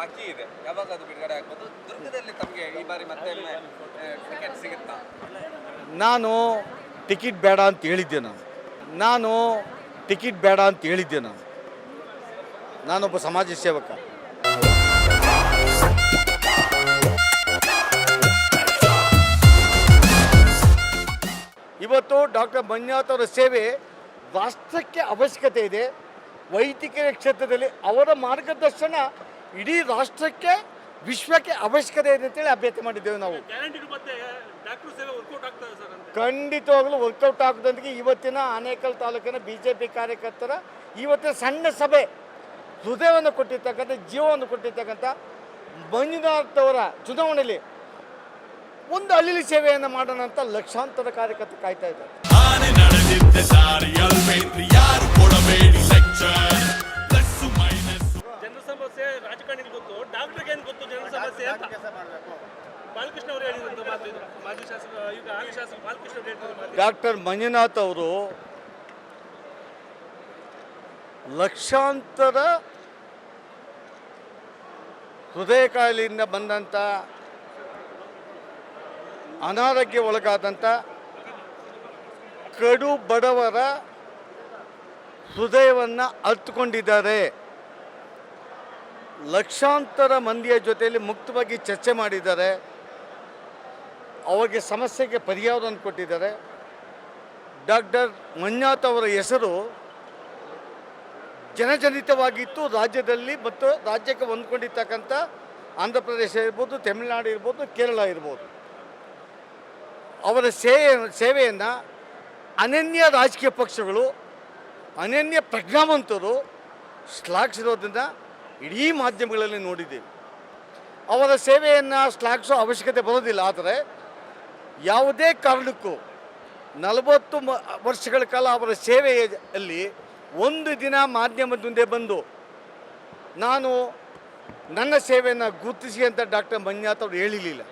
ಬಾಕಿ ಇದೆ. ಯಾವಾಗ ಅದು ಬಿಡುಗಡೆ ಆಗ್ಬೋದು. ದುರ್ಗದಲ್ಲಿ ತಮಗೆ ಈ ಬಾರಿ ಮತ್ತೆ ಟಿಕೆಟ್ ಸಿಗುತ್ತಾ? ನಾನು ಟಿಕೆಟ್ ಬೇಡ ಅಂತ ಹೇಳಿದ್ದೆ ನಾನು. ನಾನು ಟಿಕೆಟ್ ಬೇಡ ಅಂತ ಹೇಳಿದ್ದೆ ನಾನು. ನಾನೊಬ್ಬ ಸಮಾಜ ಸೇವಕ. ಇವತ್ತು ಡಾಕ್ಟರ್ ಮಂಜುನಾಥ್ ಅವರ ಸೇವೆ ರಾಷ್ಟ್ರಕ್ಕೆ ಅವಶ್ಯಕತೆ ಇದೆ. ವೈದ್ಯಕೀಯ ಕ್ಷೇತ್ರದಲ್ಲಿ ಅವರ ಮಾರ್ಗದರ್ಶನ ಇಡೀ ರಾಷ್ಟ್ರಕ್ಕೆ ವಿಶ್ವಕ್ಕೆ ಅವಶ್ಯಕತೆ ಇದೆ ಅಂತೇಳಿ ಅಭ್ಯರ್ಥಿ ಮಾಡಿದ್ದೇವೆ ನಾವು. ಗ್ಯಾರಂಟಿ ಮತ್ತೆ ಡಾಕ್ಟರ್ ಸೇವೆ ವರ್ಕೌಟ್ ಆಗ್ತದೆ ಸರ್ ಅಂತ. ಖಂಡಿತವಾಗಲೂ ವರ್ಕೌಟ್ ಆಗೋದೊಂದಿಗೆ ಇವತ್ತಿನ ಆನೇಕಲ್ ತಾಲೂಕಿನ ಬಿ ಜೆ ಪಿ ಕಾರ್ಯಕರ್ತರ ಇವತ್ತಿನ ಸಣ್ಣ ಸಭೆ ಹೃದಯವನ್ನು ಕೊಟ್ಟಿರ್ತಕ್ಕಂಥ ಜೀವವನ್ನು ಕೊಟ್ಟಿರ್ತಕ್ಕಂಥ ಮಂಜುನಾಥ್ ಅವರ ಚುನಾವಣೆಯಲ್ಲಿ ಒಂದು ಅಲ್ಲಿಲಿ ಸೇವೆಯನ್ನು ಮಾಡೋಣ ಅಂತ ಲಕ್ಷಾಂತರ ಕಾರ್ಯಕರ್ತರು ಕಾಯ್ತಾ ಇದ್ದಾರೆ. ಡಾಕ್ಟರ್ ಮಂಜುನಾಥ್ ಅವರು ಲಕ್ಷಾಂತರ ಹೃದಯ ಕಾಯಿಲೆಯಿಂದ ಬಂದಂಥ ಅನಾರೋಗ್ಯ ಒಳಗಾದಂಥ ಕಡು ಬಡವರ ಹೃದಯವನ್ನು ಅರ್ಥಕೊಂಡಿದ್ದಾರೆ ಲಕ್ಷಾಂತರ ಮಂದಿಯ ಜೊತೆಯಲ್ಲಿ ಮುಕ್ತವಾಗಿ ಚರ್ಚೆ ಮಾಡಿದ್ದಾರೆ. ಅವರಿಗೆ ಸಮಸ್ಯೆಗೆ ಪರಿಹಾರವನ್ನು ಕೊಟ್ಟಿದ್ದಾರೆ. ಡಾಕ್ಟರ್ ಮಂಜುನಾಥ್ ಅವರ ಹೆಸರು ಜನಜನಿತವಾಗಿತ್ತು ರಾಜ್ಯದಲ್ಲಿ ಮತ್ತು ರಾಜ್ಯಕ್ಕೆ ಹೊಂದ್ಕೊಂಡಿರ್ತಕ್ಕಂಥ ಆಂಧ್ರ ಪ್ರದೇಶ ಇರ್ಬೋದು, ತಮಿಳುನಾಡು ಇರ್ಬೋದು, ಕೇರಳ ಇರ್ಬೋದು. ಅವರ ಸೇವೆ, ಸೇವೆಯನ್ನು ಅನನ್ಯ ರಾಜಕೀಯ ಪಕ್ಷಗಳು, ಅನನ್ಯ ಪ್ರಜ್ಞಾವಂತರು ಶ್ಲಾಘಿಸಿರೋದನ್ನು ಇಡೀ ಮಾಧ್ಯಮಗಳಲ್ಲಿ ನೋಡಿದ್ದೇವೆ. ಅವರ ಸೇವೆಯನ್ನು ಶ್ಲಾಘಿಸೋ ಅವಶ್ಯಕತೆ ಬರೋದಿಲ್ಲ, ಆದರೆ ಯಾವುದೇ ಕಾರಣಕ್ಕೂ ನಲವತ್ತು ಮ, ವರ್ಷಗಳ ಕಾಲ ಅವರ ಸೇವೆಯಲ್ಲಿ ಒಂದು ದಿನ ಮಾಧ್ಯಮದ ಮುಂದೆ ಬಂದು, ನಾನು ನನ್ನ ಸೇವೆಯನ್ನು ಗುರುತಿಸಿ ಅಂತ ಡಾಕ್ಟರ್ ಮಂಜುನಾಥ್ ಅವರು ಹೇಳಿರಲಿಲ್ಲ.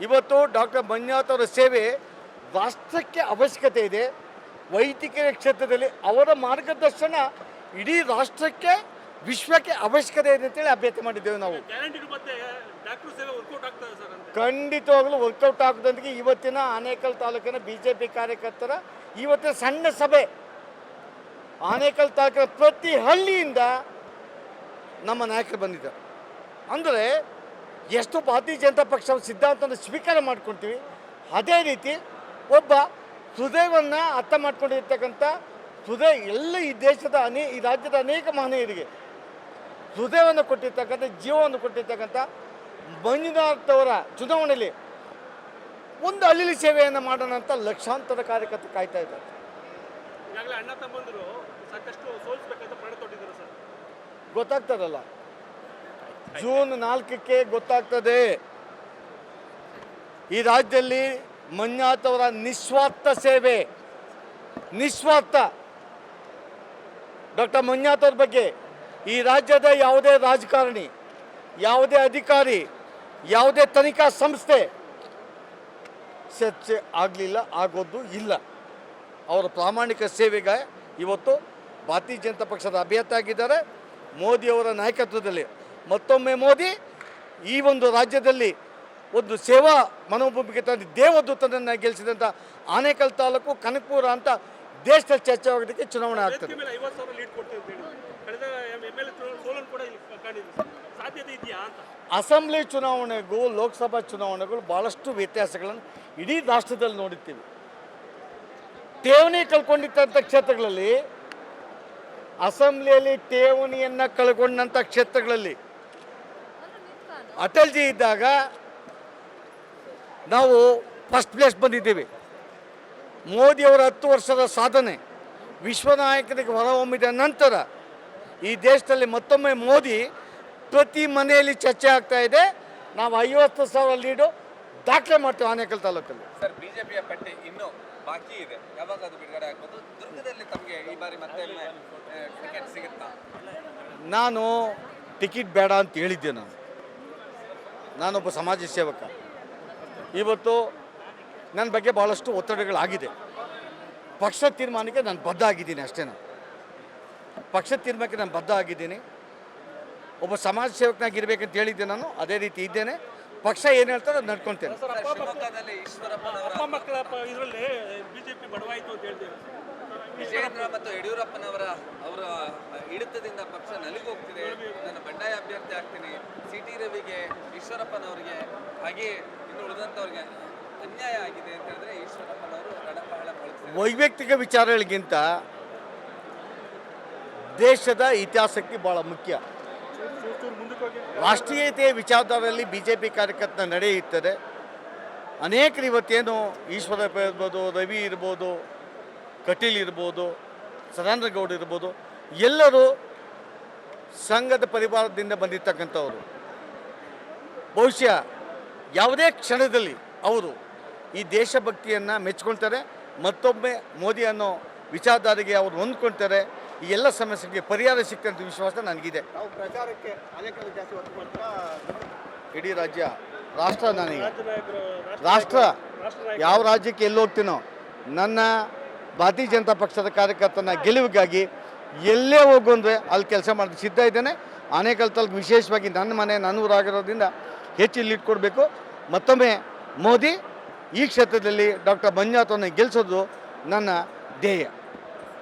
ಇವತ್ತು ಡಾಕ್ಟರ್ ಮಂಜುನಾಥ್ ಅವರ ಸೇವೆ ರಾಷ್ಟ್ರಕ್ಕೆ ಅವಶ್ಯಕತೆ ಇದೆ. ವೈದ್ಯಕೀಯ ಕ್ಷೇತ್ರದಲ್ಲಿ ಅವರ ಮಾರ್ಗದರ್ಶನ ಇಡೀ ರಾಷ್ಟ್ರಕ್ಕೆ ವಿಶ್ವಕ್ಕೆ ಅವಶ್ಯಕತೆ ಇದೆ ಅಂತೇಳಿ ಅಭ್ಯರ್ಥಿ ಮಾಡಿದ್ದೇವೆ ನಾವು. ಖಂಡಿತವಾಗ್ಲೂ ವರ್ಕೌಟ್ ಆಗೋದೊಂದಿಗೆ ಇವತ್ತಿನ ಆನೇಕಲ್ ತಾಲೂಕಿನ ಬಿ ಜೆ ಪಿ ಕಾರ್ಯಕರ್ತರ ಇವತ್ತಿನ ಸಣ್ಣ ಸಭೆ ಆನೇಕಲ್ ತಾಲೂಕಿನ ಪ್ರತಿ ಹಳ್ಳಿಯಿಂದ ನಮ್ಮ ನಾಯಕರು ಬಂದಿದ್ದಾರೆ. ಅಂದರೆ ಎಷ್ಟು ಭಾರತೀಯ ಜನತಾ ಪಕ್ಷ ಸಿದ್ಧಾಂತವನ್ನು ಸ್ವೀಕಾರ ಮಾಡ್ಕೊಳ್ತೀವಿ ಅದೇ ರೀತಿ ಒಬ್ಬ ಹೃದಯವನ್ನು ಅರ್ಥ ಮಾಡ್ಕೊಂಡಿರ್ತಕ್ಕಂಥ ಹೃದಯ ಎಲ್ಲ ಈ ದೇಶದ ಅನೇ ಈ ರಾಜ್ಯದ ಅನೇಕ ಮಹನೀಯರಿಗೆ ಹೃದಯವನ್ನು ಕೊಟ್ಟಿರ್ತಕ್ಕಂಥ ಜೀವವನ್ನು ಕೊಟ್ಟಿರ್ತಕ್ಕಂಥ ಮಂಜುನಾಥ್ ಅವರ ಚುನಾವಣೆಯಲ್ಲಿ ಒಂದು ಅಲ್ಲಿಲಿ ಸೇವೆಯನ್ನು ಮಾಡೋಣ ಅಂತ ಲಕ್ಷಾಂತರ ಕಾರ್ಯಕರ್ತರು ಕಾಯ್ತಾ ಇದ್ದಾರೆ. ಅಣ್ಣ ತಮ್ಮಂದರು ಸಾಕಷ್ಟು ಸರ್. ಗೊತ್ತಾಗ್ತದಲ್ಲ? ಜೂನ್ ನಾಲ್ಕಕ್ಕೆ ಗೊತ್ತಾಗ್ತದೆ. ಈ ರಾಜ್ಯದಲ್ಲಿ ಮಂಜುನಾಥ್ ಅವರ ನಿಸ್ವಾರ್ಥ ಸೇವೆ ನಿಸ್ವಾರ್ಥ. ಡಾಕ್ಟರ್ ಮಂಜುನಾಥ್ ಅವ್ರ ಬಗ್ಗೆ ಈ ರಾಜ್ಯದ ಯಾವುದೇ ರಾಜಕಾರಣಿ, ಯಾವುದೇ ಅಧಿಕಾರಿ, ಯಾವುದೇ ತನಿಖಾ ಸಂಸ್ಥೆ ಚರ್ಚೆ ಆಗಲಿಲ್ಲ, ಆಗೋದು ಇಲ್ಲ. ಅವರ ಪ್ರಾಮಾಣಿಕ ಸೇವೆಗೆ ಇವತ್ತು ಭಾರತೀಯ ಜನತಾ ಪಕ್ಷದ ಅಭ್ಯರ್ಥಿ ಆಗಿದ್ದಾರೆ. ಮೋದಿಯವರ ನಾಯಕತ್ವದಲ್ಲಿ ಮತ್ತೊಮ್ಮೆ ಮೋದಿ ಈ ಒಂದು ರಾಜ್ಯದಲ್ಲಿ ಒಂದು ಸೇವಾ ಮನೋಭೂಮಿಗೆ ತಂದು ದೇವದೂತನನ್ನು ಗೆಲ್ಲಿಸಿದಂಥ ಆನೇಕಲ್ ತಾಲೂಕು, ಕನಕಪುರ ಅಂತ ದೇಶದಲ್ಲಿ ಚರ್ಚೆ ಆಗೋದಕ್ಕೆ ಚುನಾವಣೆ ಆಗ್ತದೆ. ಅಸೆಂಬ್ಲಿ ಚುನಾವಣೆಗೂ, ಲೋಕಸಭಾ ಚುನಾವಣೆಗೂ ಭಾಳಷ್ಟು ವ್ಯತ್ಯಾಸಗಳನ್ನು ಇಡೀ ರಾಷ್ಟ್ರದಲ್ಲಿ ನೋಡುತ್ತೀವಿ ಠೇವಣಿ ಕಳ್ಕೊಂಡಿದ್ದಂಥ ಕ್ಷೇತ್ರಗಳಲ್ಲಿ, ಅಸೆಂಬ್ಲಿಯಲ್ಲಿ ಠೇವಣಿಯನ್ನು ಕಳ್ಕೊಂಡಂಥ ಕ್ಷೇತ್ರಗಳಲ್ಲಿ ಅಟಲ್ಜಿ ಇದ್ದಾಗ ನಾವು ಫಸ್ಟ್ ಪ್ಲೇಸ್ ಬಂದಿದ್ದೀವಿ. ಮೋದಿಯವರ ಹತ್ತು ವರ್ಷದ ಸಾಧನೆ ವಿಶ್ವ ನಾಯಕರಿಗೆ ಹೊರಹೊಮ್ಮಿದ ನಂತರ ಈ ದೇಶದಲ್ಲಿ ಮತ್ತೊಮ್ಮೆ ಮೋದಿ ಪ್ರತಿ ಮನೆಯಲ್ಲಿ ಚರ್ಚೆ ಆಗ್ತಾ ಇದೆ. ನಾವು ಐವತ್ತು ಸಾವಿರ ಲೀಡು ದಾಖಲೆ ಮಾಡ್ತೇವೆ ಆನೇಕಲ್ ತಾಲೂಕಲ್ಲಿ. ಸರ್ ಬಿಜೆಪಿಯ ಪಟ್ಟಿ ಇನ್ನೂ ಬಾಕಿ ಇದೆ. ಯಾವಾಗ ಅದು ಬಿಡುಗಡೆ ಆಗ್ಬೋದು? ದುರ್ಗದಲ್ಲಿ ತಮಗೆ ಈ ಬಾರಿ ಮತ್ತೆ ಟಿಕೆಟ್ ಸಿಗುತ್ತಾ? ನಾನು ಟಿಕೆಟ್ ಬೇಡ ಅಂತ ಹೇಳಿದ್ದೆ ನಾನು. ನಾನೊಬ್ಬ ಸಮಾಜ ಸೇವಕ. ಇವತ್ತು ನನ್ನ ಬಗ್ಗೆ ಭಾಳಷ್ಟು ಒತ್ತಡಗಳಾಗಿದೆ. ಪಕ್ಷ ತೀರ್ಮಾನಕ್ಕೆ ನಾನು ಬದ್ಧ ಆಗಿದ್ದೀನಿ ಅಷ್ಟೇ ನಾನು. ಪಕ್ಷ ತೀರ್ಮಾನಕ್ಕೆ ನಾನು ಬದ್ಧ ಆಗಿದ್ದೀನಿ ಒಬ್ಬ ಸಮಾಜ ಸೇವಕನಾಗಿರ್ಬೇಕಂತ ಹೇಳಿದ್ದೆ ನಾನು ಅದೇ ರೀತಿ ಇದ್ದೇನೆ. ಪಕ್ಷ ಏನು ಹೇಳ್ತಾರೋ ಅದು ನಡ್ಕೊಳ್ತೇನೆ ಸರ್ ಅಪ್ಪ ಮಕ್ಕಳ ಶಿವಮೊಗ್ಗದಲ್ಲಿ ಈಶ್ವರಪ್ಪನವರ ಅಪ್ಪ ಮಕ್ಕಳ ಇದರಲ್ಲಿ ಬಿಜೆಪಿ ಬಡವಾಯಿತು ಅಂತ ಹೇಳ್ತೇವೆ ವಿಜಯೇಂದ್ರ ಮತ್ತು ಯಡಿಯೂರಪ್ಪನವರ ಅವರ ಹಿಡಿತದಿಂದ ಪಕ್ಷ ನಲಿಗೋಗ್ತಿದೆ. ನಾನು ಬಂಡಾಯ ಅಭ್ಯರ್ಥಿ ಆಗ್ತೀನಿ. ಸಿ ಟಿ ರವಿಗೆ ಈಶ್ವರಪ್ಪನವರಿಗೆ ಹಾಗೆ ಇನ್ನು ಉಳಿದಂಥವ್ರಿಗೆ ಅನ್ಯಾಯ ಆಗಿದೆ ಅಂತ ಹೇಳಿದ್ರೆ ಈಶ್ವರಪ್ಪನವರು ಬಳಸ್ತಿದ್ದಾರೆ ವೈಯಕ್ತಿಕ ವಿಚಾರಗಳಿಗಿಂತ ದೇಶದ ಹಿತಾಸಕ್ತಿ ಭಾಳ ಮುಖ್ಯ. ರಾಷ್ಟ್ರೀಯತೆಯ ವಿಚಾರದಲ್ಲಿ ಬಿ ಜೆ ಪಿ ಕಾರ್ಯಕರ್ತನ ನಡೆಯುತ್ತದೆ ಅನೇಕರು ಇವತ್ತೇನು ಈಶ್ವರಪ್ಪ ಇರ್ಬೋದು, ರವಿ ಇರ್ಬೋದು, ಕಟೀಲ್ ಇರ್ಬೋದು ಸದಾನಂದಗೌಡ ಇರ್ಬೋದು, ಎಲ್ಲರೂ ಸಂಘದ ಪರಿವಾರದಿಂದ ಬಂದಿರ್ತಕ್ಕಂಥವರು. ಬಹುಶಃ ಯಾವುದೇ ಕ್ಷಣದಲ್ಲಿ ಅವರು ಈ ದೇಶಭಕ್ತಿಯನ್ನು ಮೆಚ್ಕೊಳ್ತಾರೆ. ಮತ್ತೊಮ್ಮೆ ಮೋದಿ ಅನ್ನೋ ವಿಚಾರಧಾರೆಗೆ ಅವರು ಹೊಂದ್ಕೊಳ್ತಾರೆ. ಈ ಎಲ್ಲ ಸಮಸ್ಯೆಗೆ ಪರಿಹಾರ ಸಿಕ್ಕಂತ ವಿಶ್ವಾಸ ನನಗಿದೆ. ಇಡೀ ರಾಜ್ಯ ರಾಷ್ಟ್ರ ನನಗೆ. ರಾಷ್ಟ್ರ ಯಾವ ರಾಜ್ಯಕ್ಕೆ ಎಲ್ಲಿ ಹೋಗ್ತೀನೋ. ನನ್ನ ಭಾರತೀಯ ಜನತಾ ಪಕ್ಷದ ಕಾರ್ಯಕರ್ತನ ಗೆಲುವಿಗಾಗಿ ಎಲ್ಲೇ ಹೋಗು ಅಂದರೆ ಅಲ್ಲಿ ಕೆಲಸ ಮಾಡೋದು ಸಿದ್ಧ ಇದ್ದೇನೆ. ಆನೇಕಲ್ ತಾಲೂಕು ವಿಶೇಷವಾಗಿ ನನ್ನ ಮನೆ ನನ್ನ ಊರಾಗಿರೋದ್ರಿಂದ ಹೆಚ್ಚು ಇಲ್ಲಿ ಇಟ್ಕೊಡ್ಬೇಕು. ಮತ್ತೊಮ್ಮೆ ಮೋದಿ ಈ ಕ್ಷೇತ್ರದಲ್ಲಿ ಡಾಕ್ಟರ್ ಮಂಜುನಾಥನ್ನು ಗೆಲ್ಲಿಸೋದು ನನ್ನ ಧ್ಯೇಯ.